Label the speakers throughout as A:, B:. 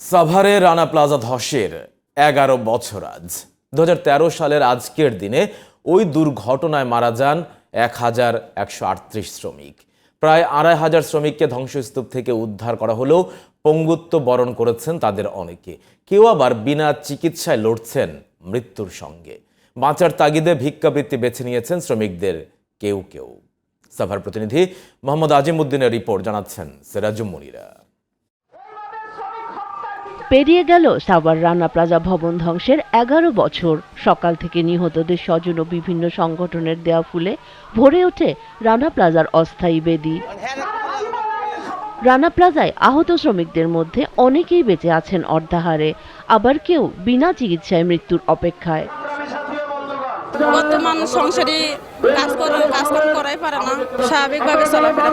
A: সাভারে রানা প্লাজা ধসের এগারো বছর আজ। দু হাজার তেরো সালের আজকের দিনে ওই দুর্ঘটনায় মারা যান এক হাজার একশো আটত্রিশ শ্রমিক। প্রায় আড়াই হাজার শ্রমিককে ধ্বংসস্তূপ থেকে উদ্ধার করা হলেও পঙ্গুত্ব বরণ করেছেন তাদের অনেকে। কেউ আবার বিনা চিকিৎসায় লড়ছেন মৃত্যুর সঙ্গে। বাঁচার তাগিদে ভিক্ষাবৃত্তি বেছে নিয়েছেন শ্রমিকদের কেউ কেউ। সাভার প্রতিনিধি মোহাম্মদ আজিমুদ্দিনের রিপোর্ট জানাচ্ছেন সেরাজুম মনিরা।
B: পেরিয়ে গেল সাভার রানা প্লাজা ভবন ধ্বংসের এগারো বছর। সকাল থেকে নিহতদের স্বজন ও বিভিন্ন সংগঠনের দেয়া ফুলে ভরে ওঠে রানা প্লাজার অস্থায়ী বেদি। রানা প্লাজায় আহত শ্রমিকদের মধ্যে অনেকেই বেঁচে আছেন অর্ধাহারে। আবার কেউ বিনা চিকিৎসায় মৃত্যুর অপেক্ষায়।
C: বর্তমান সংসারে কাজ করে কাজকর্ম করাই পারে না। স্বাভাবিকভাবে চলাফেরা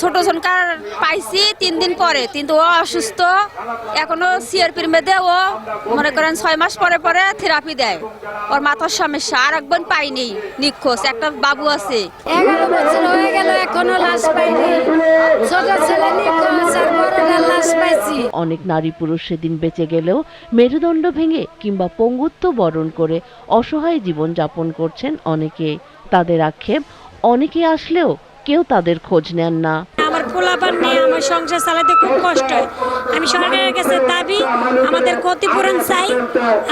C: ছোট সনকার পাইছি তিন দিন পরে, কিন্তু ও অসুস্থ। এখনও সিআরপির মেয়েদে ও মনে করেন ছয় মাস পরে পরে থেরাপি দেয়। ওর মাথার সমস্যা, আর একবার পাইনি, নিখোঁজ। একটা বাবু আছে।
D: এগারো বছর হয়ে গেল, এখনও লাশ পাইনি। ছোট ছেলে নিখোঁজ।
B: অনেক নারী পুরুষ সেদিন বেঁচে গেলেও মেরুদণ্ড ভেঙে কিংবা পঙ্গুত্ব বরণ করে অসহায় জীবন যাপন করছেন অনেকে। তাদের আক্ষেপ অনেকে আসলেও কেউ তাদের খোঁজ নেন না।
E: আমার পোলাপান নিয়ে আমার সংসার চালাতে খুব কষ্ট হয়। আমি সরকারের কাছে দাবি আমাদের ক্ষতিপূরণ চাই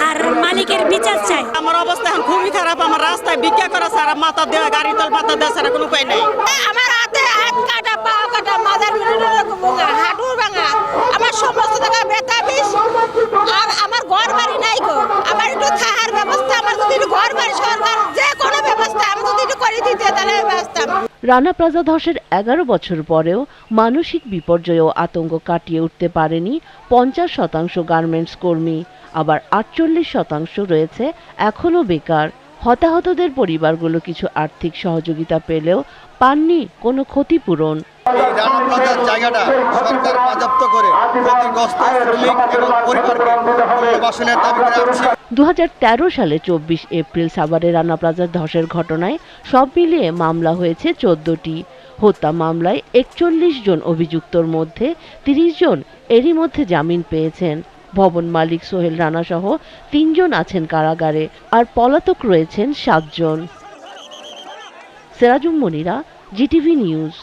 E: আর মালিকের বিচার চাই।
F: আমার অবস্থা এখন খুবই খারাপ। আমার রাস্তায় ভিক্ষা করা ছাড়া মাথা দেওয়া গাড়ি তল মাথা দেওয়া ছাড়া কোনো উপায় নেই।
C: আমার ঘর বাড়ি নাই গো। আমার একটু থাকার ব্যবস্থা, আমার যদি ঘর বাড়ি সরকার, যে কোনো ব্যবস্থা, আমি যদি একটু করে দিতে তাহলে ব্যবস্থা।
B: রানা প্লাজা ধসের এগারো বছর পরেও মানসিক বিপর্যয় আতঙ্ক কাটিয়ে উঠতে পারেনি পঞ্চাশ শতাংশ গার্মেন্টস কর্মী। আবার আটচল্লিশ শতাংশ রয়েছে এখনও বেকার। হতাহতদের পরিবারগুলো কিছু আর্থিক সহযোগিতা পেলেও পাননি কোনো ক্ষতিপূরণ।
G: প্লাজার জায়গাটা সরকার বাজেয়াপ্ত করে ক্ষতিগ্রস্ত শ্রমিক এবং পরিবারকে পুনর্বাসনের দাবি করে আসছি
B: দু সালে চব্বিশ এপ্রিল সাভারে রানা প্লাজার ধসের ঘটনায় সব মিলিয়ে মামলা হয়েছে চোদ্দটি। হত্যা মামলায় একচল্লিশ জন অভিযুক্তর মধ্যে তিরিশ জন এরই মধ্যে জামিন পেয়েছেন। ভবন মালিক সোহেল রানা সহ তিনজন আছেন কারাগারে, আর পলাতক রয়েছেন সাতজন। Serajum Monira, GTV news.